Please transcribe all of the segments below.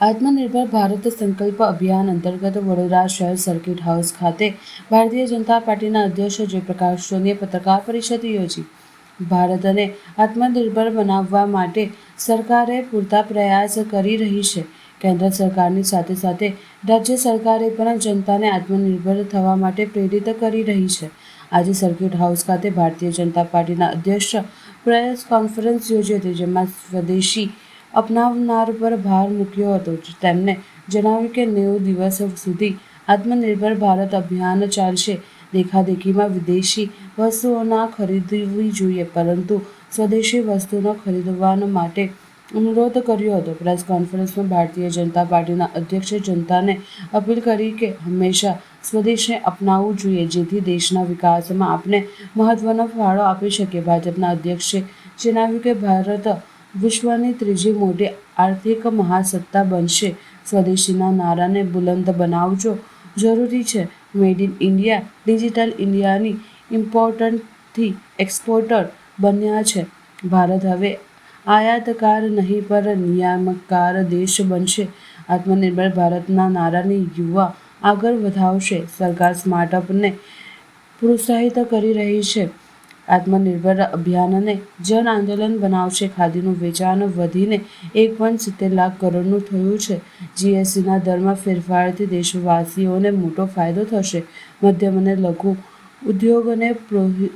આત્મનિર્ભર ભારત સંકલ્પ અભિયાન અંતર્ગત વડોદરા શહેર સર્કિટ હાઉસ ખાતે ભારતીય જનતા પાર્ટીના અધ્યક્ષ જયપ્રકાશ સોનીએ પત્રકાર પરિષદ યોજી. ભારતને આત્મનિર્ભર બનાવવા માટે સરકારે પૂરતા પ્રયાસ કરી રહી છે. કેન્દ્ર સરકારની સાથે સાથે રાજ્ય સરકારે પણ જનતાને આત્મનિર્ભર થવા માટે પ્રેરિત કરી રહી છે. આજે સર્કિટ હાઉસ ખાતે ભારતીય જનતા પાર્ટીના અધ્યક્ષ પ્રેસ કોન્ફરન્સ યોજી હતી, જેમાં સ્વદેશી અપનાવનાર પર ભાર મૂક્યો હતો. તેમણે જણાવ્યું કે નેવું દિવસ સુધી આત્મનિર્ભર ભારત અભિયાન ચાલશે. દેખાદેખીમાં વિદેશી વસ્તુઓ ના ખરીદવી જોઈએ, પરંતુ સ્વદેશી વસ્તુનો ખરીદવા માટે અનુરોધ કર્યો હતો. પ્રેસ કોન્ફરન્સમાં ભારતીય જનતા પાર્ટીના અધ્યક્ષે જનતાને અપીલ કરી કે હંમેશા સ્વદેશને અપનાવવું જોઈએ, જેથી દેશના વિકાસમાં આપણે મહત્વનો ફાળો આપી શકીએ ભાજપના અધ્યક્ષે જણાવ્યું કે ભારત વિશ્વની ત્રીજી મોટી આર્થિક મહાસત્તા બનશે. સ્વદેશીના નારાને બુલંદ બનાવજો. જરૂરી છે મેડ ઇન ઇન્ડિયા. ડિજિટલ ઇન્ડિયાની ઇમ્પોર્ટન્ટથી એક્સપોર્ટર બન્યા છે. ભારત હવે આયાતકાર નહીં પર નિયામકકાર દેશ બનશે. આત્મનિર્ભર ભારતના નારાને યુવા આગળ વધાવશે. સરકાર સ્માર્ટઅપને પ્રોત્સાહિત કરી રહી છે. આત્મનિર્ભર અભિયાનને જન આંદોલન બનાવશે. ખાદીનું વેચાણ વધીને એક પોઈન્ટ સિત્તેર લાખ કરોડનું થયું છે. જીએસટીના દરમાં ફેરફારથી દેશવાસીઓને મોટો ફાયદો થશે. મધ્યમ અને લઘુ ઉદ્યોગોને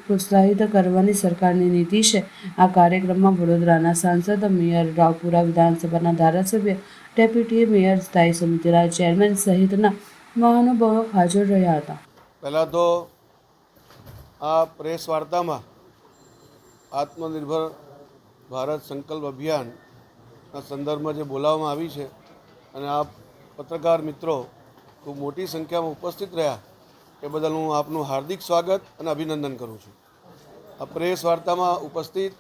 પ્રોત્સાહિત કરવાની સરકારની નીતિ છે. આ કાર્યક્રમમાં વડોદરાના સાંસદ મેયર રાવપુરા વિધાનસભાના ધારાસભ્ય, ડેપ્યુટી મેયર સ્થાયી સમિતિના ચેરમેન સહિતના મહાનુભાવો હાજર રહ્યા હતા. પહેલાં તો આ પ્રેસ વાર્તામાં આત્મનિર્ભર ભારત સંકલ્પ અભિયાનના સંદર્ભમાં જે બોલાવવામાં આવી છે અને આ પત્રકાર મિત્રો ખૂબ મોટી સંખ્યામાં ઉપસ્થિત રહ્યા, એ બદલ હું આપનું હાર્દિક સ્વાગત અને અભિનંદન કરું છું. આ પ્રેસ વાર્તામાં ઉપસ્થિત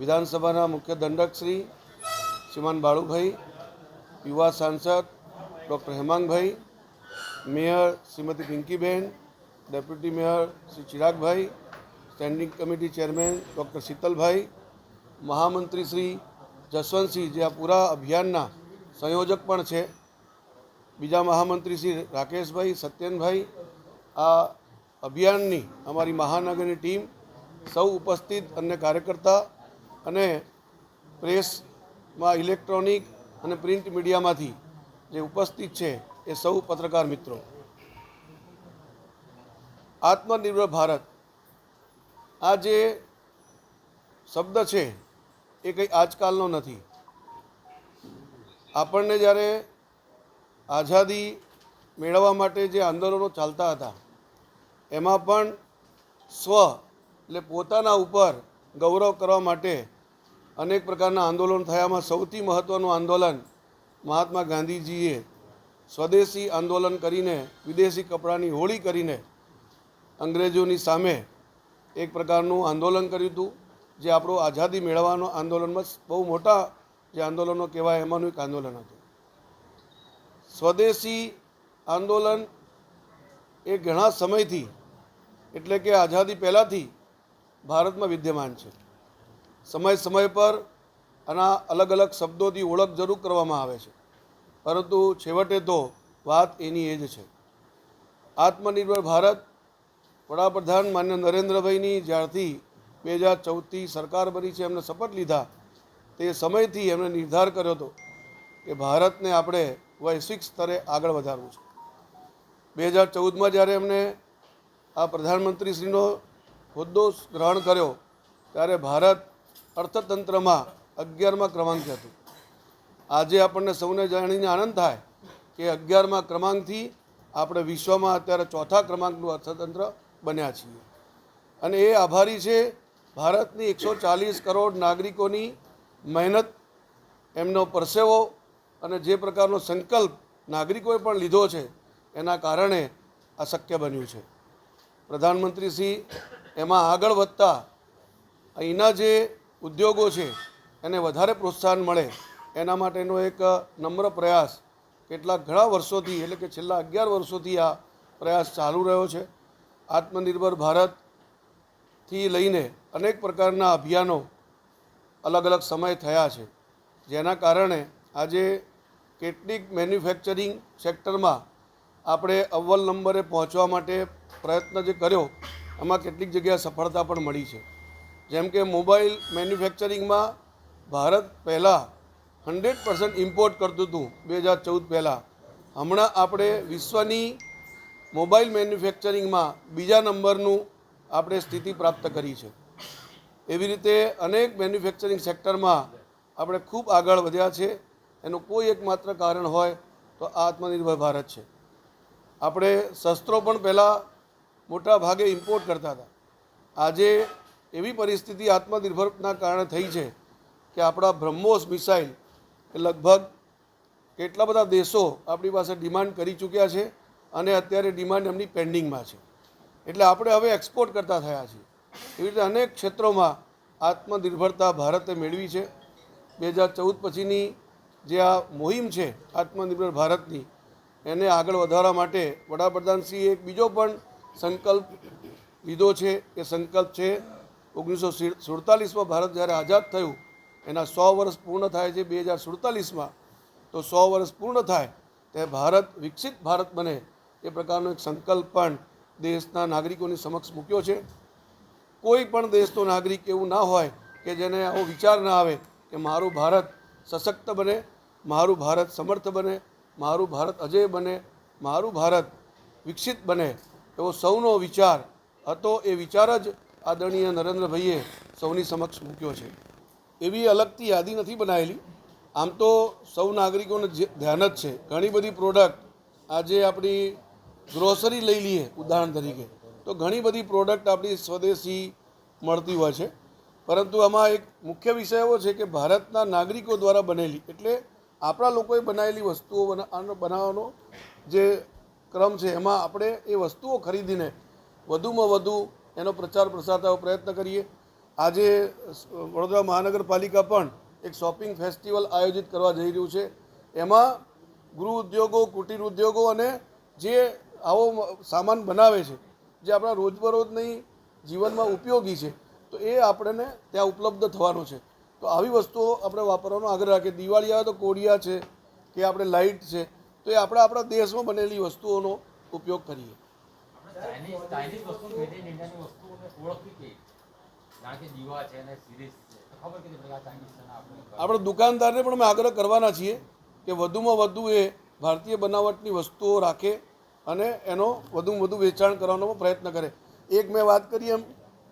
વિધાનસભાના મુખ્ય દંડક શ્રી શ્રીમાન બાળુભાઈ, યુવા સાંસદ doctor Hemangbhai, mayor Shrimati Pinkiben deputy mayor Shri Chiragbhai, standing committee chairman doctor Shitalbhai, મહામંત્રી શ્રી જસવંતસિંહ જે આ પૂરા અભિયાનના સંયોજક પણ છે. બીજા મહામંત્રી શ્રી રાકેશભાઈ, સત્યનભાઈ, આ અભિયાનની અમારી મહાનગરની ટીમ સૌ ઉપસ્થિત અન્ય કાર્યકર્તા અને પ્રેસમાં ઇલેક્ટ્રોનિક અને પ્રિન્ટ મીડિયામાંથી જે ઉપસ્થિત છે એ સૌ પત્રકાર મિત્રો. આત્મનિર્ભર ભારત. આ જે શબ્દ છે, એ કંઈ આજકાલનો નથી. આપણને જ્યારે આઝાદી મેળવવા માટે જે આંદોલનો ચાલતા હતા, એમાં પણ સ્વ એટલે પોતાના ઉપર ગૌરવ કરવા માટે અનેક પ્રકારના આંદોલન થયામાં સૌથી મહત્ત્વનું આંદોલન મહાત્મા ગાંધીજીએ સ્વદેશી આંદોલન કરીને, વિદેશી કપડાની હોળી કરીને અંગ્રેજોની સામે એક પ્રકારનું આંદોલન કર્યું હતું, જે આપણું આઝાદી મેળવવાનો આંદોલનમાં બહુ મોટા જે આંદોલનો કહેવાય એમાંનું એક આંદોલન હતું. સ્વદેશી આંદોલન એ ઘણા સમયથી, એટલે કે આઝાદી પહેલાંથી ભારતમાં વિદ્યમાન છે. સમય સમય પર આના અલગ અલગ શબ્દોથી ઓળખ જરૂર કરવામાં આવે છે. પરંતુ છેવટે તો વાત એની એ જ છે. આત્મનિર્ભર ભારત વડાપ્રધાન માન્ય નરેન્દ્રભાઈની જ્યારથી બે હજાર ચૌદથી સરકાર બની છે, એમને શપથ લીધા, તે સમયથી એમણે નિર્ધાર કર્યો હતો કે ભારતને આપણે વૈશ્વિક સ્તરે આગળ વધારવું છે. બે હજાર ચૌદમાં જ્યારે એમને આ પ્રધાનમંત્રીશ્રીનો હોદ્દો ગ્રહણ કર્યો, ત્યારે ભારત અર્થતંત્રમાં અગિયારમાં ક્રમાંકે હતું. આજે આપણને સૌને જાણીને આનંદ થાય કે અગિયારમાં ક્રમાંકથી આપણે વિશ્વમાં અત્યારે ચોથા ક્રમાંકનું અર્થતંત્ર બન્યા છીએ. અને એ આભારી છે, ભારતની એકસો ચાલીસ કરોડ નાગરિકોની મહેનત, એમનો પરસેવો અને જે પ્રકારનો સંકલ્પ નાગરિકોએ પણ લીધો છે, એના કારણે આ શક્ય બન્યું છે. પ્રધાનમંત્રી શ્રી, એમાં આગળ વધતા અહીંના જે ઉદ્યોગો છે, એને વધારે પ્રોત્સાહન મળે, એના માટેનો એક નમ્ર પ્રયાસ. કેટલાક ઘણા વર્ષોથી, એટલે કે છેલ્લા અગિયાર વર્ષોથી આ પ્રયાસ ચાલુ રહ્યો છે. આત્મનિર્ભર ભારતથી લઈને અનેક પ્રકારના અભિયાનો અલગ અલગ સમય થયા છે. જેના કારણે આજે કેટલીક મેન્યુફેક્ચરિંગ સેક્ટરમાં આપણે અવ્વલ નંબરે પહોંચવા માટે પ્રયત્ન જે કર્યો, એમાં કેટલીક જગ્યાએ સફળતા પણ મળી છે. જેમ કે મોબાઈલ મેન્યુફેક્ચરિંગમાં ભારત પહેલાં હંડ્રેડ પર્સન્ટ ઇમ્પોર્ટ કરતું હતું, બે હજાર ચૌદ પહેલાં. હમણાં આપણે વિશ્વની મોબાઈલ મેન્યુફેક્ચરિંગમાં બીજા નંબરનું આપણે સ્થિતિ પ્રાપ્ત કરી છે. એવી રીતે અનેક મેન્યુફેક્ચરિંગ સેક્ટરમાં આપણે ખૂબ આગળ વધ્યા છે. એનું કોઈ એકમાત્ર કારણ હોય તો આત્મનિર્ભર ભારત છે. આપણે શસ્ત્રો પણ પહેલાં મોટા ભાગે ઇમ્પોર્ટ કરતા હતા. આજે એવી પરિસ્થિતિ આત્મનિર્ભરના કારણે થઈ છે કે આપણા બ્રહ્મોસ મિસાઇલ લગભગ કેટલા બધા દેશો આપણી પાસે ડિમાન્ડ કરી ચૂક્યા છે. અને અત્યારે ડિમાન્ડ એમની પેન્ડિંગમાં છે. એટલે આપણે હવે એક્સપોર્ટ કરતા થયા છીએ. એવી રીતે અનેક ક્ષેત્રોમાં આત્મનિર્ભરતા ભારતે મેળવી છે. બે હજાર ચૌદ પછીની જે આ મુહિમ છે, આત્મનિર્ભર ભારતની, એને આગળ વધારવા માટે વડાપ્રધાનશ્રીએ એક બીજો પણ સંકલ્પ લીધો છે. એ સંકલ્પ છે, ઓગણીસો સુડતાલીસમાં ભારત જ્યારે આઝાદ થયું, એના સો વર્ષ પૂર્ણ થાય છે બે હજાર સુડતાલીસમાં, તો સો વર્ષ પૂર્ણ થાય, તે ભારત વિકસિત ભારત બને એ પ્રકારનો એક સંકલ્પ પણ દેશના નાગરિકોની સમક્ષ મૂક્યો છે. કોઈ પણ દેશનો નાગરિક એવું ના હોય કે જેને આવો વિચાર ના આવે કે મારું ભારત સશક્ત બને, મારું ભારત સમર્થ બને, મારું ભારત અજય બને, મારું ભારત વિકસિત બને એવો સૌનો વિચાર હતો એ વિચાર જ આદરણીય નરેન્દ્રભાઈએ સૌની સમક્ષ મૂક્યો છે. એવી અલગથી યાદી નથી બનાવેલી આમ તો સૌ નાગરિકોને ધ્યાન જ છે. ઘણી બધી પ્રોડક્ટ આજે આપણી ગ્રોસરી લઈ લઈએ, ઉદાહરણ તરીકે. તો ઘણી બધી પ્રોડક્ટ આપણી સ્વદેશી મળતી હોય છે. પરંતુ આમાં એક મુખ્ય વિષય એવો છે કે ભારતના નાગરિકો દ્વારા બનેલી, એટલે આપણા લોકોએ બનાવેલી વસ્તુઓ બનાવવાનો જે ક્રમ છે, એમાં આપણે એ વસ્તુઓ ખરીદીને વધુમાં વધુ એનો પ્રચાર પ્રસાર થવા પ્રયત્ન કરીએ. આજે વડોદરા મહાનગરપાલિકા પણ એક શોપિંગ ફેસ્ટિવલ આયોજિત કરવા જઈ રહ્યું છે. એમાં ગૃહ ઉદ્યોગો, કુટીર ઉદ્યોગો અને જે આવો સામાન બનાવે છે જે આપણા રોજબરોજની જીવનમાં ઉપયોગી છે તો એ આપણને ત્યાં ઉપલબ્ધ થવાનો છે. તો આવી વસ્તુઓ આપણે વાપરવાનો આગ્રહ રાખીએ. દિવાળી આવે તો કોડિયા છે કે આપણે લાઇટ છે તો એ આપણે આપણા દેશમાં બનેલી વસ્તુઓનો ઉપયોગ કરીએ. આપણે દુકાનદારને પણ અમે આગ્રહ કરવાના છીએ કે વધુમાં વધુ એ ભારતીય બનાવટની વસ્તુઓ રાખે અને એનો વધુમાં વધુ વેચાણ કરવાનો પ્રયત્ન કરે. એક મેં વાત કરી એમ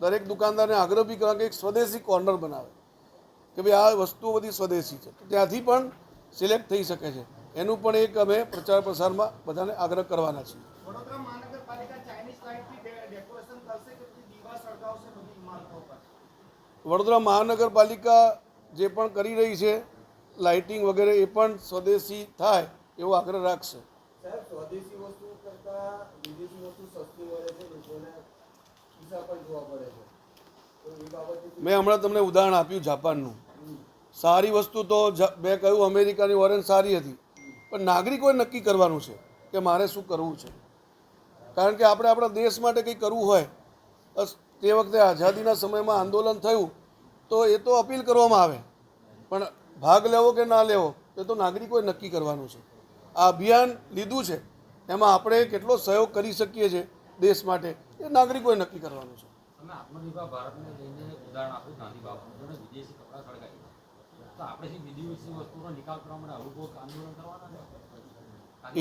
દરેક દુકાનદારને આગ્રહ બી કરવા કે એક સ્વદેશી કોર્નર બનાવે. કે ભાઈ આ વસ્તુઓ બધી સ્વદેશી છે. તો ત્યાંથી પણ સિલેક્ટ થઈ શકે છે. એનું પણ એક અમે પ્રચાર પ્રસારમાં બધાને આગ્રહ કરવાના છીએ. વડોદરા મહાનગરપાલિકા જે પણ કરી રહી છે લાઇટિંગ વગેરે એ પણ સ્વદેશી થાય એવો આગ્રહ રાખશે. સાહેબ સ્વદેશી વસ્તુ કરતાં વિદેશી વસ્તુ સસ્તી મળે છે લોકોને પૈસા પણ જોવા પડે છે. તો એ બાબતે મેં હમણાં તમને ઉદાહરણ આપ્યું જાપાનનું. સારી વસ્તુ તો મેં કહ્યું અમેરિકાની વોરેન સારી હતી. પણ નાગરિકોએ નક્કી કરવાનું છે કે મારે શું કરવું છે. કારણ કે આપણે આપણા દેશ માટે કંઈ કરવું હોય બસ તે વખતે આઝાદીના સમયમાં આંદોલન થયું તો એ તો અપીલ કરવામાં આવે. પણ ભાગ લેવો કે ના લેવો એ તો નાગરિકોએ નક્કી કરવાનું છે. આ અભિયાન લીધું છે એમાં આપણે કેટલો સહયોગ કરી શકીએ છીએ દેશ માટે એ નાગરિકોએ નક્કી કરવાનું છે.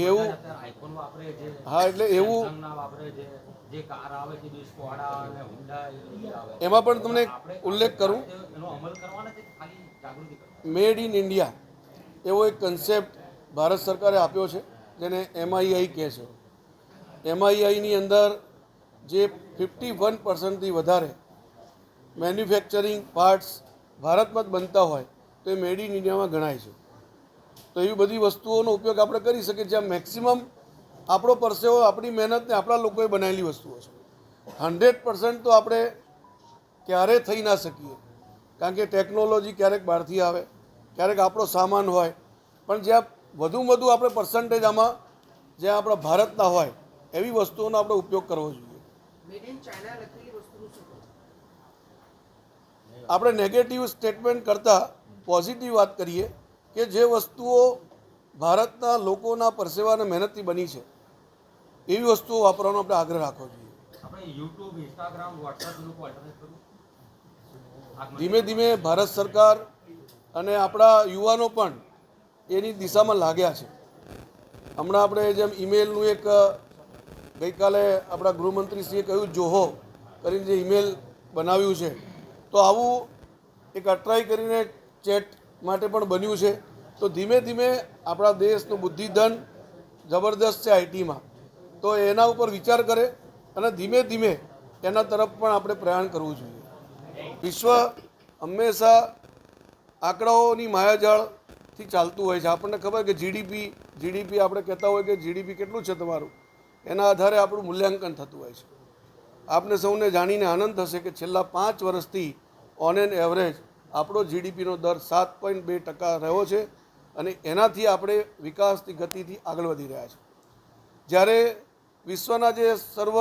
એવું- હા, એટલે એવું- એમાં પણ તમને ઉલ્લેખ કરું. મેડ ઇન ઇન્ડિયા એવો એક કન્સેપ્ટ ભારત સરકારે આપ્યો છે, જેને એમઆઈઆઈ કહે છે. એમઆઈઆઈની અંદર જે ફિફ્ટી વન પર્સન્ટથી વધારે મેન્યુફેક્ચરિંગ પાર્ટ્સ ભારતમાં જ બનતા હોય, તો એ મેડ ઇન ઇન્ડિયામાં ગણાય છે. તો એવી બધી વસ્તુઓનો ઉપયોગ આપણે કરી શકીએ જ્યાં મેક્સિમમ આપણો પરસેવો, આપણી મહેનતને આપણા લોકોએ બનાવેલી વસ્તુઓ છે. હંડ્રેડ પર્સન્ટ તો આપણે ક્યારે થઈ ના શકીએ. કારણ કે ટેકનોલોજી ક્યારેક બહારથી આવે, ક્યારેક આપણો સામાન હોય, પણ જ્યાં વધુમાં વધુ આપણે પર્સન્ટેજ આમાં જ્યાં આપણા ભારતના હોય એવી વસ્તુઓનો આપણે ઉપયોગ કરવો જોઈએ. મેડ ઇન ચાઇના લખેલી વસ્તુનું શું કરવું? આપણે નેગેટિવ સ્ટેટમેન્ટ કરતાં પોઝિટિવ વાત કરીએ કે જે વસ્તુઓ ભારતના લોકોના પરસેવા અને મહેનતથી બની છે એવી વસ્તુઓ વાપરવાનો આપણે આગ્રહ રાખવો જોઈએ. ધીમે ધીમે ભારત સરકાર અને આપણા યુવાનો પણ એની દિશામાં લાગ્યા છે. હમણાં આપણે જેમ ઈમેલનું એક ગઈકાલે આપણા ગૃહમંત્રીશ્રીએ કહ્યું, જોહો કરીને જે ઈમેલ બનાવ્યું છે, તો આવું એક અટ્રાય કરીને ચેટ માટે પણ બન્યું છે. તો ધીમે ધીમે આપણા દેશનું બુદ્ધિધન જબરદસ્ત છે આઈટીમાં. તો એના ઉપર વિચાર કરે અને ધીમે ધીમે એના તરફ પણ આપણે પ્રયાણ કરવું જોઈએ. વિશ્વ હંમેશા આંકડાઓની માયાજાળથી ચાલતું હોય છે. આપણને ખબર કે જીડીપી જીડીપી આપણે કહેતા હોય કે જીડીપી કેટલું છે તમારું? એના આધારે આપણું મૂલ્યાંકન થતું હોય છે. આપને સૌને જાણીને આનંદ થશે કે છેલ્લા પાંચ વર્ષથી ઓન એન એવરેજ આપણો જીડીપીનો દર સાત પોઈન્ટ બે ટકા રહ્યો છે અને એનાથી આપણે વિકાસની ગતિથી આગળ વધી રહ્યા છે. જ્યારે વિશ્વના જે સર્વ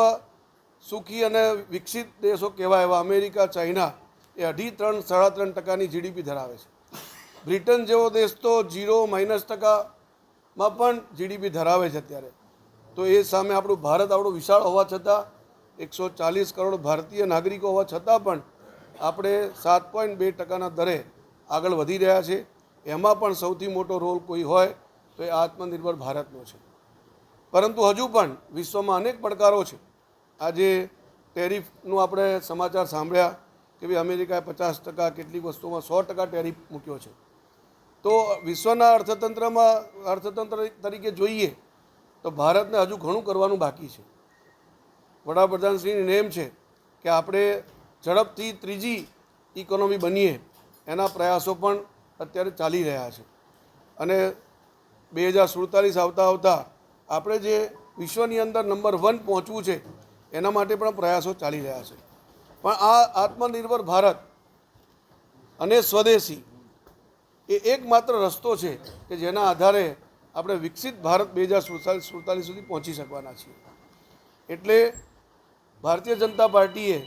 સુખી અને વિકસિત દેશો કહેવાય એવા અમેરિકા, ચાઇના, એ અઢી, ત્રણ, સાડા ત્રણ ટકાની જીડીપી ધરાવે છે. બ્રિટન જેવો દેશ તો જીરો માઇનસ ટકામાં પણ જીડીપી ધરાવે છે અત્યારે. તો એ સામે આપણું ભારત આપણું વિશાળ હોવા છતાં, એકસો ચાલીસ કરોડ ભારતીય નાગરિકો હોવા છતાં પણ આપણે સાત પોઈન્ટ બે ટકાના દરે આગળ વધી રહ્યા છે. એમાં પણ સૌથી મોટો રોલ કોઈ હોય તો એ આત્મનિર્ભર ભારતનો છે. પરંતુ હજુ પણ વિશ્વમાં અનેક પડકારો છે. આજે ટેરિફનું આપણે સમાચાર સાંભળ્યા કે ભાઈ અમેરિકાએ પચાસ ટકા કેટલીક વસ્તુમાં સો ટકા ટેરિફ મૂક્યો છે. તો વિશ્વના અર્થતંત્રમાં, અર્થતંત્ર તરીકે જોઈએ તો ભારતને હજુ ઘણું કરવાનું બાકી છે. વડાપ્રધાનશ્રીની નેમ છે કે આપણે ઝડપથી ત્રીજી ઇકોનોમી બનીએ એના પ્રયાસો પણ અત્યારે ચાલી રહ્યા છે. અને બે હજાર સુડતાલીસ આવતા આવતા આપણે જે વિશ્વની અંદર નંબર વન પહોંચવું છે એના માટે પણ પ્રયાસો ચાલી રહ્યા છે. પણ આ આત્મનિર્ભર ભારત અને સ્વદેશી એ એકમાત્ર રસ્તો છે કે જેના આધારે આપણે વિકસિત ભારત બે હજાર સુડતાલીસ સુડતાલીસ સુધી પહોંચી શકવાના છીએ. એટલે ભારતીય જનતા પાર્ટીએ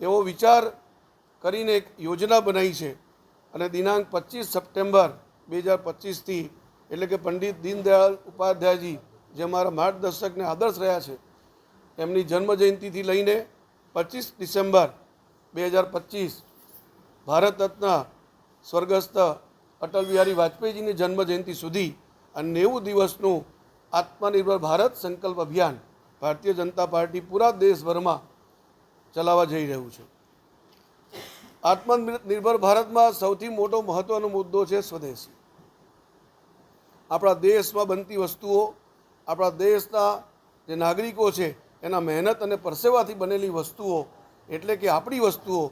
એવો વિચાર કરીને એક યોજના બનાવી છે અને દિનાંક પચીસ સપ્ટેમ્બર બે હજાર પચીસથી એટલે કે પંડિત દીનદયાળ ઉપાધ્યાયજી જે અમારા માર્ગદર્શકને આદર્શ રહ્યા છે, એમની જન્મ જયંતિથી લઈને પચીસ ડિસેમ્બર બે હજાર પચીસ ભારત રત્ન સ્વર્ગસ્થ અટલ બિહારી વાજપેયીજીની જન્મ જયંતિ સુધી અને નેવું દિવસનું આત્મનિર્ભર ભારત સંકલ્પ અભિયાન ભારતીય જનતા પાર્ટી પૂરા દેશભરમાં ચલાવવા જઈ રહ્યું છે. આત્મનિર્ભર ભારતમાં સૌથી મોટો મહત્વનો મુદ્દો છે સ્વદેશી. આપણા દેશમાં બનતી વસ્તુઓ, આપણા દેશના જે નાગરિકો છે, એના મહેનત અને પરસેવાથી બનેલી વસ્તુઓ, એટલે કે આપણી વસ્તુઓ,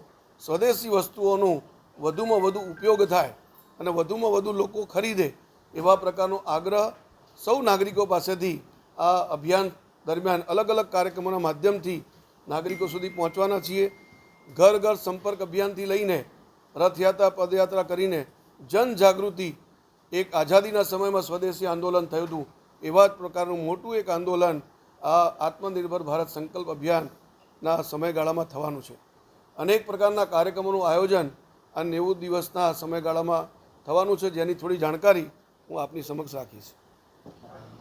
સ્વદેશી વસ્તુઓનું વધુમાં વધુ ઉપયોગ થાય અને વધુમાં વધુ લોકો ખરીદે એવા પ્રકારનો આગ્રહ સૌ નાગરિકો પાસેથી આ અભિયાન દરમિયાન અલગ અલગ કાર્યક્રમોના માધ્યમથી નાગરિકો સુધી પહોંચવાના છીએ. ઘર ઘર સંપર્ક અભિયાનથી લઈને રથયાત્રા, પદયાત્રા કરીને જનજાગૃતિ એક આઝાદીના સમયમાં સ્વદેશી આંદોલન થયું હતું. એવા જ પ્રકારનું મોટું એક આંદોલન આ આત્મનિર્ભર ભારત સંકલ્પ અભિયાનના સમયગાળામાં થવાનું છે. અનેક પ્રકારના કાર્યક્રમોનું આયોજન આ નેવું દિવસના સમયગાળામાં થવાનું છે, જેની થોડી જાણકારી હું આપની સમક્ષ રાખીશ.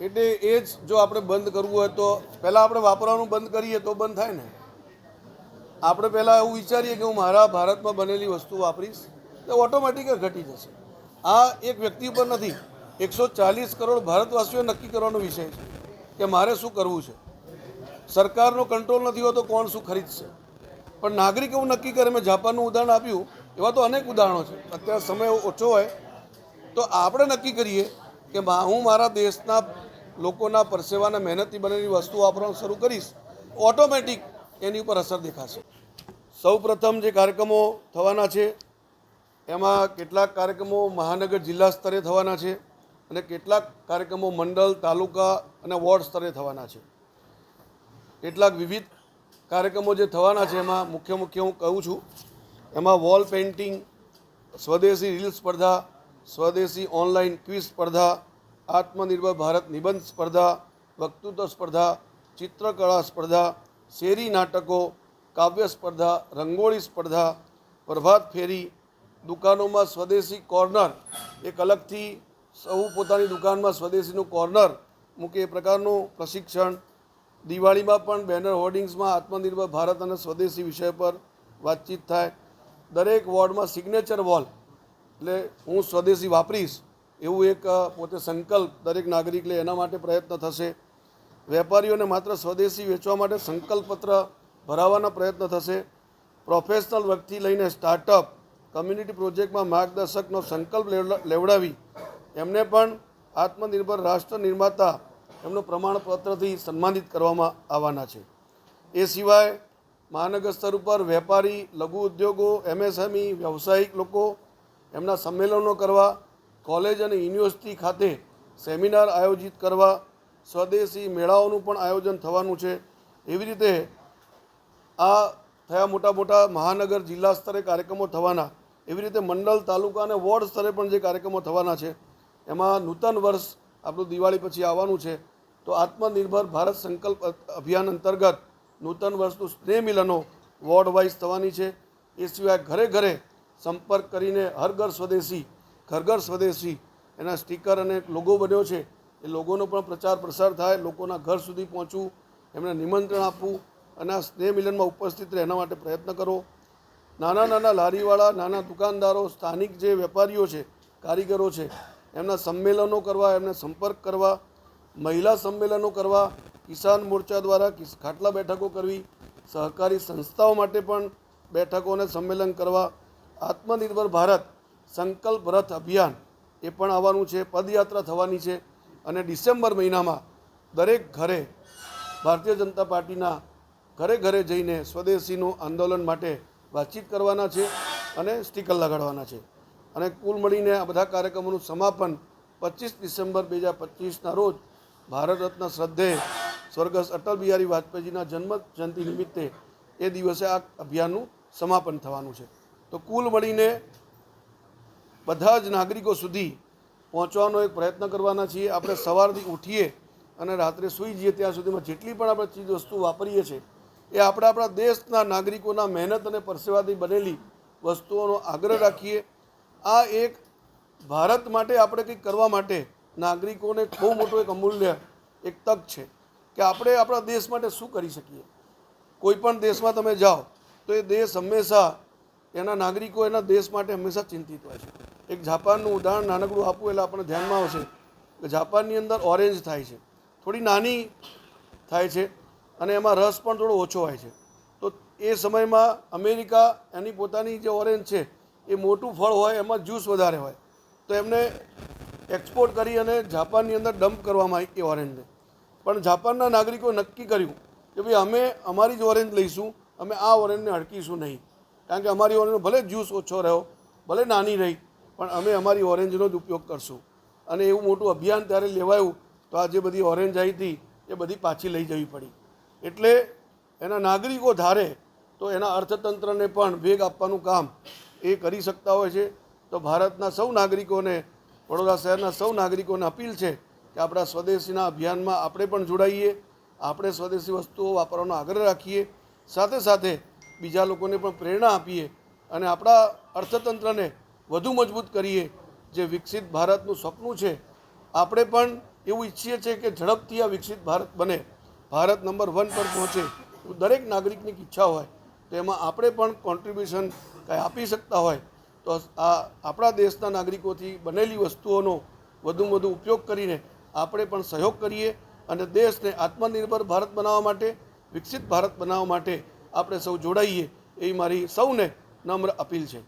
એટલે એ જ જો આપણે બંધ કરવું હોય તો પહેલાં આપણે વાપરવાનું બંધ કરીએ તો બંધ થાય ને. આપણે પહેલાં એવું વિચારીએ કે હું મારા ભારતમાં બનેલી વસ્તુ વાપરીશ, તો ઓટોમેટિક ઘટી જશે. આ એક વ્યક્તિ ઉપર નથી, એકસો ચાલીસ કરોડ ભારતવાસીઓ નક્કી કરવાનો વિષય છે કે મારે શું કરવું છે. સરકારનો કંટ્રોલ નથી હોતો કોણ શું ખરીદશે. પણ નાગરિક એવું નક્કી કરે, મેં જાપાનનું ઉદાહરણ આપ્યું એવા તો અનેક ઉદાહરણો છે. અત્યારે સમય ઓછો હોય, તો આપણે નક્કી કરીએ કે હું મારા દેશના લોકોના પરસેવાના મહેનતથી બનેલી વસ્તુ વાપરવાનું શરૂ કરીશ, ઓટોમેટિક એની ઉપર અસર દેખાશે. સૌ પ્રથમ જે કાર્યક્રમો થવાના છે, એમાં કેટલાક કાર્યક્રમો મહાનગર જિલ્લા સ્તરે થવાના છે અને કેટલાક કાર્યક્રમો મંડળ, તાલુકા અને વોર્ડ સ્તરે થવાના છે. કેટલાક વિવિધ કાર્યક્રમો જે થવાના છે એમાં મુખ્ય મુખ્ય હું કહું છું એમાં વોલ પેઇન્ટિંગ સ્વદેશી રીલ સ્પર્ધા, સ્વદેશી ઓનલાઈન ક્વિઝ સ્પર્ધા, આત્મનિર્ભર ભારત નિબંધ સ્પર્ધા, વક્તૃત્વ સ્પર્ધા, ચિત્રકળા સ્પર્ધા, શેરી નાટકો, કાવ્ય સ્પર્ધા, રંગોળી સ્પર્ધા, પ્રભાત ફેરી, દુકાનોમાં સ્વદેશી કોર્નર એક અલગથી સૌ પોતાની દુકાનમાં સ્વદેશીનું કોર્નર મૂકે એ પ્રકારનું પ્રશિક્ષણ. દિવાળીમાં પણ બેનર હોર્ડિંગ્સમાં આત્મનિર્ભર ભારત અને સ્વદેશી વિષય પર વાતચીત થાય. દરેક વોર્ડમાં સિગ્નેચર વોલ એટલે હું સ્વદેશી વાપરીશ એવું એક પોતે સંકલ્પ દરેક નાગરિક લે એના માટે પ્રયત્ન થશે. વેપારીઓને માત્ર સ્વદેશી વેચવા માટે સંકલ્પપત્ર ભરાવવાના પ્રયત્ન થશે. પ્રોફેશનલ વર્કથી લઈને સ્ટાર્ટઅપ કમ્યુનિટી પ્રોજેક્ટમાં માર્ગદર્શકનો સંકલ્પ લેવડા- લેવડાવી. એમને પણ આત્મનિર્ભર રાષ્ટ્ર નિર્માતા એમનું પ્રમાણપત્રથી સન્માનિત કરવામાં આવવાના છે. એ સિવાય મહાનગર સ્તર ઉપર વેપારી, લઘુ ઉદ્યોગો, એમએસએમઈ, વ્યવસાયિક લોકો એમના સંમેલનો કરવા, કોલેજ અને યુનિવર્સિટી ખાતે સેમિનાર આયોજિત કરવા, સ્વદેશી મેળાઓનું પણ આયોજન થવાનું છે. એવી રીતે આ થયા મોટા મોટા મહાનગર જિલ્લા સ્તરે કાર્યક્રમો થવાના. એવી રીતે મંડળ તાલુકા અને વોર્ડ સ્તરે પણ જે કાર્યક્રમો થવાના છે. એમાં નૂતન વર્ષ આપણું દિવાળી પછી આવવાનું છે. તો આત્મનિર્ભર ભારત સંકલ્પ અભિયાન અંતર્ગત નૂતન વર્ષનું સ્નેહ મિલનો વોર્ડ વાઇઝ થવાની છે. એ સિવાય ઘરે ઘરે સંપર્ક કરીને હર ઘર સ્વદેશી ઘર ઘર સ્વદેશી એના સ્ટીકર અને લોગો બન્યો છે. એ લોગોનો પણ પ્રચાર પ્રસાર થાય, લોકોના ઘર સુધી પહોંચવું, એમને નિમંત્રણ આપવું અને આ સ્નેહ મિલનમાં ઉપસ્થિત રહે એના માટે પ્રયત્ન કરો નાના નાના લારીવાળા, નાના દુકાનદારો, સ્થાનિક જે વેપારીઓ છે, કારીગરો છે, એમના સંમેલનો કરવા, એમને સંપર્ક કરવા, મહિલા સંમેલનો કરવા કિસાન મોરચા દ્વારા ખાટલા બેઠકો કરવી, સહકારી સંસ્થાઓ માટે પણ બેઠકો અને સંમેલન કરવા, આત્મનિર્ભર ભારત સંકલ્પ રથ અભિયાન એ પણ આવવાનું છે, પદયાત્રા થવાની છે અને ડિસેમ્બર મહિનામાં દરેક ઘરે ભારતીય જનતા પાર્ટીના ઘરે ઘરે જઈને સ્વદેશીનું આંદોલન માટે વાતચીત કરવાના છે અને સ્ટીકર લગાડવાના છે. અને કુલ મળીને આ બધા કાર્યક્રમોનું સમાપન પચીસ ડિસેમ્બર બે હજાર પચીસના રોજ ભારત રત્ન શ્રદ્ધેય સ્વર્ગસ્થ અટલ બિહારી વાજપેયીજીના જન્મ જયંતિ નિમિત્તે એ દિવસે આ અભિયાનનું સમાપન થવાનું છે. તો કુલ મળીને બધા જ નાગરિકો સુધી પહોંચવાનો એક પ્રયત્ન કરવાના છીએ. આપણે સવારથી ઉઠીએ અને રાત્રે સૂઈ જઈએ ત્યાં સુધીમાં જેટલી પણ આપણે ચીજ વસ્તુ વાપરીએ છીએ, એ આપણે આપણા દેશના નાગરિકોના મહેનત અને પરસેવાથી બનેલી વસ્તુઓનો આગ્રહ રાખીએ. આ એક ભારત માટે આપણે કંઈક કરવા માટે નાગરિકોને બહુ મોટો એક અમૂલ્ય એક તક છે. કે આપણે આપણા દેશ માટે શું કરી શકીએ? કોઈ પણ દેશમાં તમે જાઓ, તો એ દેશ હંમેશા એના નાગરિકો એના દેશ માટે હંમેશા ચિંતિત હોય છે. એક જાપાનનું ઉદાહરણ નાનકડું આપવું એટલે આપણને ધ્યાનમાં આવશે કે જાપાનની અંદર ઓરેન્જ થાય છે. થોડી નાની થાય છે અને એમાં રસ પણ થોડો ઓછો હોય છે. તો એ સમયમાં અમેરિકા એની પોતાની જે ઓરેન્જ છે, એ મોટું ફળ હોય, એમાં જ્યુસ વધારે હોય. તો એમને એક્સપોર્ટ કરી અને જાપાનની અંદર ડમ્પ કરવામાં આવી એ ઓરેન્જને. પણ જાપાનના નાગરિકો નક્કી કર્યું કે ભાઈ અમે અમારી જ ઓરેન્જ લઈશું, અમે આ ઓરેન્જને હડકીશું નહીં. કારણ કે અમારી ઓરેન્જનો ભલે જ્યુસ ઓછો રહ્યો, ભલે નાની રહી, પણ અમે અમારી ઓરેન્જનો જ ઉપયોગ કરશું. અને એવું મોટું અભિયાન ત્યારે લેવાયું તો આ જે બધી ઓરેન્જ આવી હતી, એ બધી પાછી લઈ જવી પડી. એટલે એના નાગરિકો ધારે તો એના અર્થતંત્રને પણ વેગ આપવાનું કામ એ કરી શકતા હોય છે. તો ભારતના સૌ નાગરિકોને, વડોદરા શહેરના સૌ નાગરિકોને અપીલ છે કે આપણા સ્વદેશીના અભિયાનમાં આપણે પણ જોડાઈએ, આપણે સ્વદેશી વસ્તુઓ વાપરવાનો આગ્રહ રાખીએ, સાથે સાથે બીજા લોકોને પણ પ્રેરણા આપીએ અને આપણા અર્થતંત્રને વધુ મજબૂત કરીએ, જે વિકસિત ભારતનું સપનું છે. આપણે પણ એવું ઈચ્છીએ છીએ કે ઝડપથી આ વિકસિત ભારત બને. ભારત નંબર વન પર પહોંચે દરેક નાગરિકની ઈચ્છા હોય. તો એમાં આપણે પણ કોન્ટ્રીબ્યુશન કાંઈ આપી શકતા હોય. તો આ આપણા દેશના નાગરિકોથી બનેલી વસ્તુઓનો વધુમાં વધુ ઉપયોગ કરીને આપણે પણ સહયોગ કરીએ અને દેશને આત્મનિર્ભર ભારત બનાવવા માટે, વિકસિત ભારત બનાવવા માટે આપણે સૌ જોડાઈએ એ મારી સૌને નમ્ર અપીલ છે.